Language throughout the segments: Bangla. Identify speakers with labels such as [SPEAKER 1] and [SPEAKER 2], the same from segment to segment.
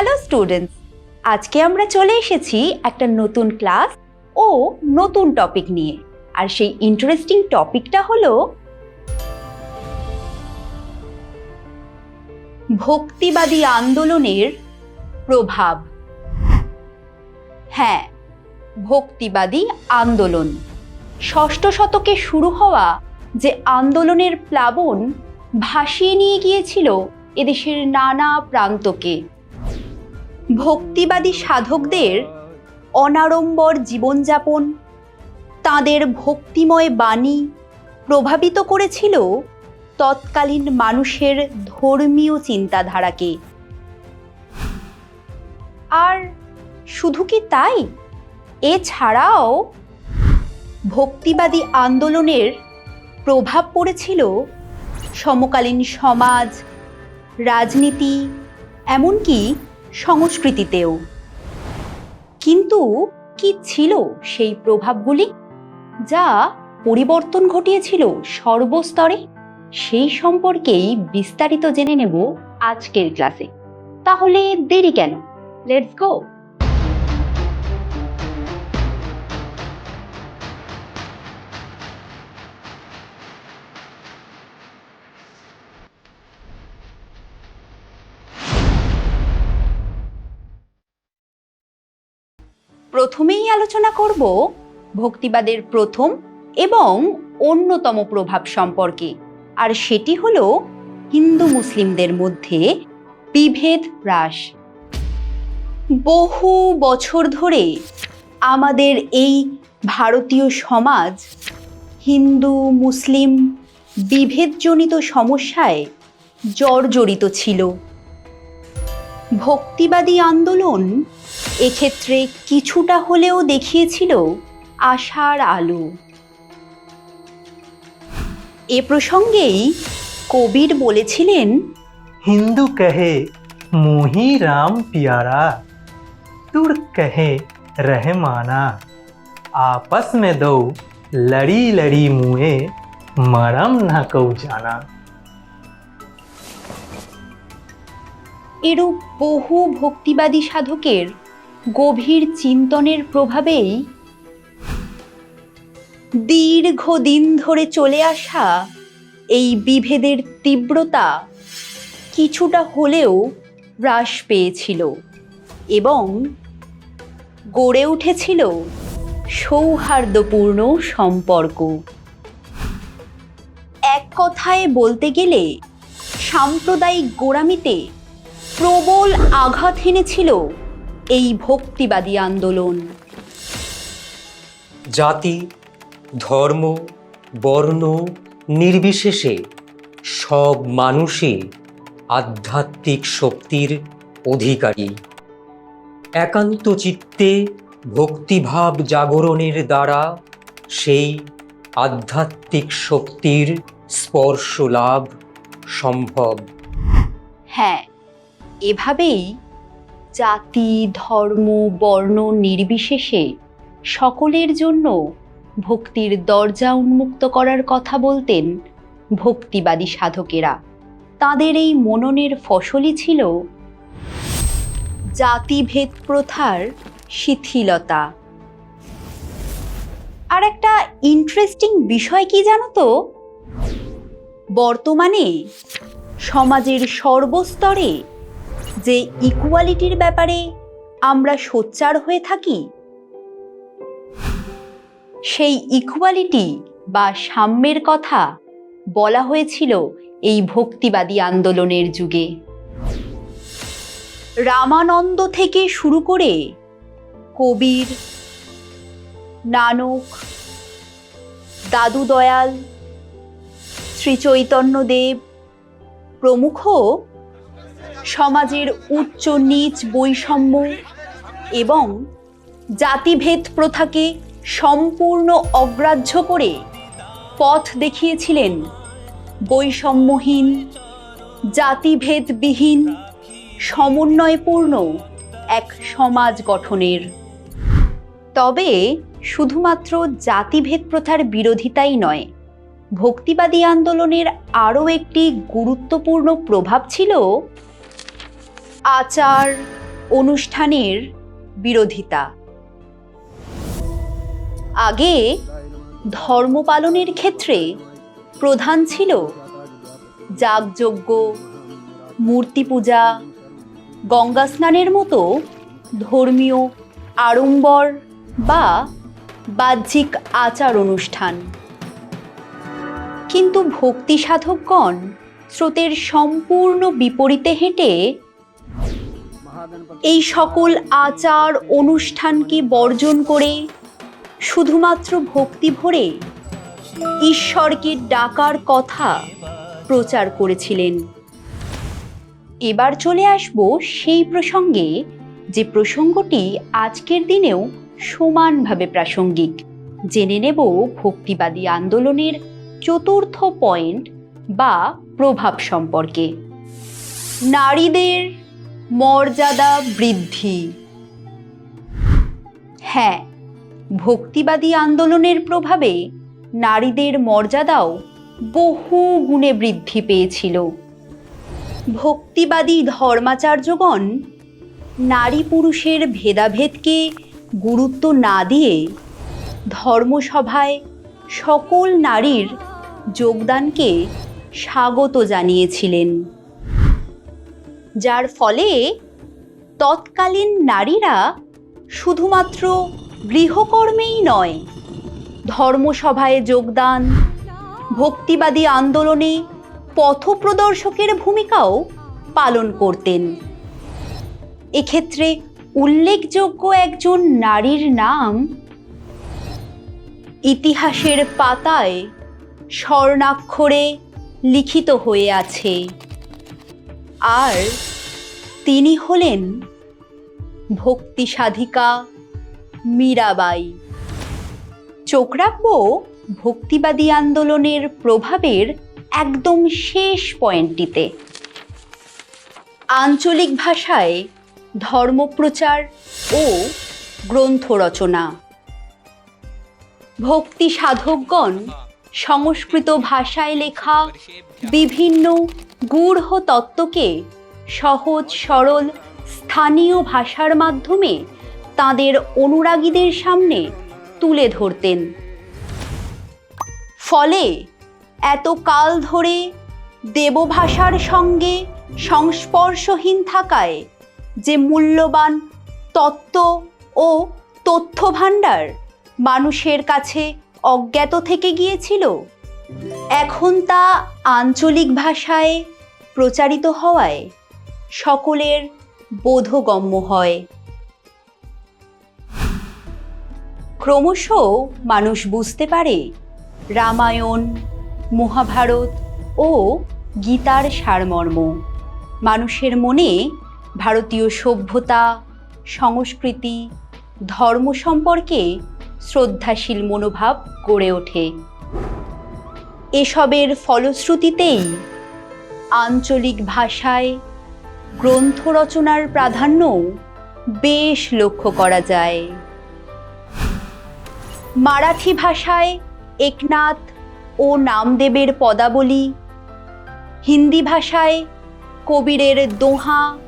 [SPEAKER 1] হ্যালো স্টুডেন্টস আজকে আমরা চলে এসেছি একটা নতুন ক্লাস ও নতুন টপিক নিয়ে। আর সেই ইন্টারেস্টিং টপিকটা হলো ভক্তিবাদী আন্দোলনের প্রভাব। হ্যাঁ ভক্তিবাদী আন্দোলন। ষষ্ঠ শতকে শুরু হওয়া যে আন্দোলনের প্লাবন ভাসিয়ে নিয়ে গিয়েছিল এদেশের নানা প্রান্তকে। ভক্তিবাদী সাধকদের অনাড়ম্বর জীবনযাপন, তাদের ভক্তিময় বাণী প্রভাবিত করেছিল তৎকালীন মানুষের ধর্মীয় চিন্তাধারাকে। আর শুধু কি তাই? এছাড়াও ভক্তিবাদী আন্দোলনের প্রভাব পড়েছিল সমকালীন সমাজ, রাজনীতি, এমনকি সংস্কৃতিতেও। কিন্তু কি ছিল সেই প্রভাবগুলি? যা পরিবর্তন ঘটিয়েছিল সর্বস্তরে? সেই সম্পর্কেই বিস্তারিত জেনে নেব আজকের ক্লাসে। তাহলে দেরি কেন? লেটস গো আলোচনা করব ভক্তিবাদের প্রথম এবং অন্যতম প্রভাব সম্পর্কে। আর সেটি হল হিন্দু মুসলিমদের মধ্যে বিভেদ হ্রাস। বহু বছর ধরে আমাদের এই ভারতীয় সমাজ হিন্দু, মুসলিম বিভেদজনিত সমস্যায় জর্জরিত ছিল। ভক্তিবাদী আন্দোলন এক্ষেত্রে কিছুটা হলেও দেখিয়েছিল আশার আলো এ প্রসঙ্গেই কবির বলেছিলেন
[SPEAKER 2] हिंदू कहे मोही राम प्यारा तुर कहे रहमाना आपस में दो लड़ी लड़ी मुए मरम न कौ जाना
[SPEAKER 1] এরূপ বহু ভক্তিবাদী সাধকের গভীর চিন্তনের প্রভাবেই দীর্ঘদিন ধরে চলে আসা এই বিভেদের তীব্রতা কিছুটা হলেও হ্রাস পেয়েছিল এবং গড়ে উঠেছিল সৌহার্দ্যপূর্ণ সম্পর্ক। এক কথায় বলতে গেলে, সাম্প্রদায়িক গোড়ামিতে প্রবল আঘাত এনেছিল এই ভক্তিবাদী আন্দোলন।
[SPEAKER 3] জাতি ধর্ম বর্ণ নির্বিশেষে সব মানুষই আধ্যাত্মিক শক্তির অধিকারী। একান্ত চিত্তে ভক্তিভাব জাগরণের দ্বারা সেই আধ্যাত্মিক শক্তির স্পর্শ লাভ সম্ভব।
[SPEAKER 1] হ্যাঁ এভাবেই জাতি, ধর্ম, বর্ণ নির্বিশেষে সকলের জন্য ভক্তির দরজা উন্মুক্ত করার কথা বলতেন ভক্তিবাদী সাধকেরা। তাদের এই মননের ফসলই ছিল জাতিভেদ প্রথার শিথিলতা। আর একটা ইন্টারেস্টিং বিষয় কি জানো তো? বর্তমানে সমাজের সর্বস্তরে যে ইকুয়ালিটির ব্যাপারে আমরা সোচ্চার হয়ে থাকি, সেই ইকুয়ালিটি বা সাম্যের কথা বলা হয়েছিল এই ভক্তিবাদী আন্দোলনের যুগে। রামানন্দ থেকে শুরু করে কবির, নানক, দাদু দয়াল শ্রী চৈতন্যদেব প্রমুখ সমাজের উচ্চ নীচ বৈষম্য এবং জাতিভেদ প্রথাকে সম্পূর্ণ অগ্রাহ্য করে পথ দেখিয়েছিলেন বৈষম্যহীন, জাতিভেদবিহীন, সমন্বয়পূর্ণ এক সমাজ গঠনের। তবে শুধুমাত্র জাতিভেদ প্রথার বিরোধিতাই নয়, ভক্তিবাদী আন্দোলনের আরও একটি গুরুত্বপূর্ণ প্রভাব ছিল আচার অনুষ্ঠানের বিরোধিতা। আগে ধর্ম পালনের ক্ষেত্রে প্রধান ছিল যাগযজ্ঞ, মূর্তি পূজা, গঙ্গা স্নানের মতো ধর্মীয় আড়ম্বর বা বাহ্যিক আচার অনুষ্ঠান। কিন্তু ভক্তি সাধকগণ স্রোতের সম্পূর্ণ বিপরীতে হেঁটে এই সকল আচার অনুষ্ঠানকে বর্জন করে শুধুমাত্র ভক্তি ভরে ঈশ্বরকে ডাকার কথা প্রচার করেছিলেন। এবার চলে আসব সেই প্রসঙ্গে, যে প্রসঙ্গটি আজকের দিনেও সমানভাবে প্রাসঙ্গিক। জেনে নেব ভক্তিবাদী আন্দোলনের চতুর্থ পয়েন্ট বা প্রভাব সম্পর্কে। নারীদের মর্যাদা বৃদ্ধি। হ্যাঁ ভক্তিবাদী আন্দোলনের প্রভাবে নারীদের মর্যাদাও বহু গুণে বৃদ্ধি পেয়েছিল। ভক্তিবাদী ধর্মাচার্যগণ নারী পুরুষের ভেদাভেদকে গুরুত্ব না দিয়ে ধর্মসভায় সকল নারীর যোগদানকে স্বাগত জানিয়েছিলেন। যার ফলে তৎকালীন নারীরা শুধুমাত্র গৃহকর্মেই নয়, ধর্মসভায় যোগদান, ভক্তিবাদী আন্দোলনে পথপ্রদর্শকের ভূমিকাও পালন করতেন। এক্ষেত্রে উল্লেখযোগ্য একজন নারীর নাম ইতিহাসের পাতায় স্বর্ণাক্ষরে লিখিত হয়ে আছে। আর তিনি হলেন ভক্তি সাধিকা মীরাবাই। রাখব, ভক্তিবাদী আন্দোলনের প্রভাবের একদম শেষ পয়েন্টটিতে। আঞ্চলিক ভাষায় ধর্মপ্রচার ও গ্রন্থ রচনা ভক্তি সাধকগণ সংস্কৃত ভাষায় লেখা বিভিন্ন গূঢ় তত্ত্বকে সহজ, সরল, স্থানীয় ভাষার মাধ্যমে তাদের অনুরাগীদের সামনে তুলে ধরতেন। ফলে এত কাল ধরে দেবভাষার সঙ্গে সংস্পর্শহীন থাকায় যে মূল্যবান তত্ত্ব ও তথ্য ভাণ্ডার মানুষের কাছে অজ্ঞাত থেকে গিয়েছিল? এখন তা আঞ্চলিক ভাষায় প্রচারিত হওয়ায় সকলের বোধগম্য হয়। ক্রমশ মানুষ বুঝতে পারে, রামায়ণ, মহাভারত ও গীতার সারমর্ম। মানুষের মনে ভারতীয় সভ্যতা, সংস্কৃতি, ধর্ম সম্পর্কে শ্রদ্ধাশীল মনোভাব গড়ে ওঠে। এসবের ফলশ্রুতিতেই আঞ্চলিক ভাষায় গ্রন্থ রচনার প্রাধান্য বেশ লক্ষ্য করা যায়। মারাঠি ভাষায় একনাথ ও নামদেবের পদাবলী, হিন্দি ভাষায় কবিরের দোহা,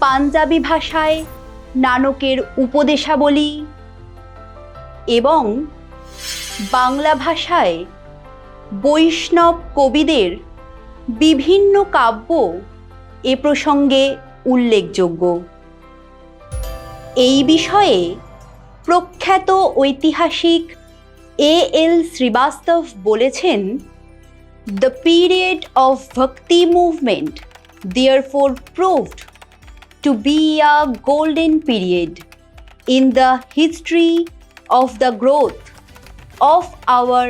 [SPEAKER 1] পাঞ্জাবি ভাষায় নানকের উপদেশাবলী এবং বাংলা ভাষায় বৈষ্ণব কবিদের বিভিন্ন কাব্য এ প্রসঙ্গে উল্লেখযোগ্য। এই বিষয়ে প্রখ্যাত ঐতিহাসিক এ এল শ্রীবাস্তব বলেছেন the period of Bhakti movement therefore proved to be a golden period in the history of the growth of our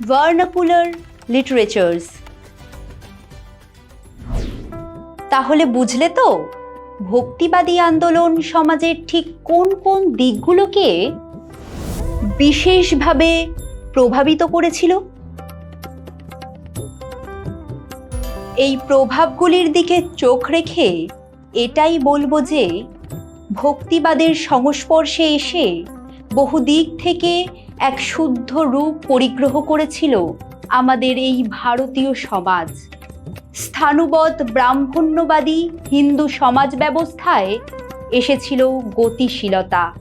[SPEAKER 1] vernacular literatures. তাহলে বুঝলে তো, ভক্তিবাদী আন্দোলন সমাজের ঠিক কোন কোন দিকগুলোকে বিশেষভাবে প্রভাবিত করেছিল এই প্রভাবগুলির দিকে চোখ রেখে এটাই বলব যে, ভক্তিবাদের সংস্পর্শে এসে বহু দিক থেকে এক শুদ্ধ রূপ পরিগ্রহ করেছিল আমাদের এই ভারতীয় সমাজ। স্থানুবৎ ব্রাহ্মণ্যবাদী হিন্দু সমাজ ব্যবস্থায় এসেছিল গতিশীলতা।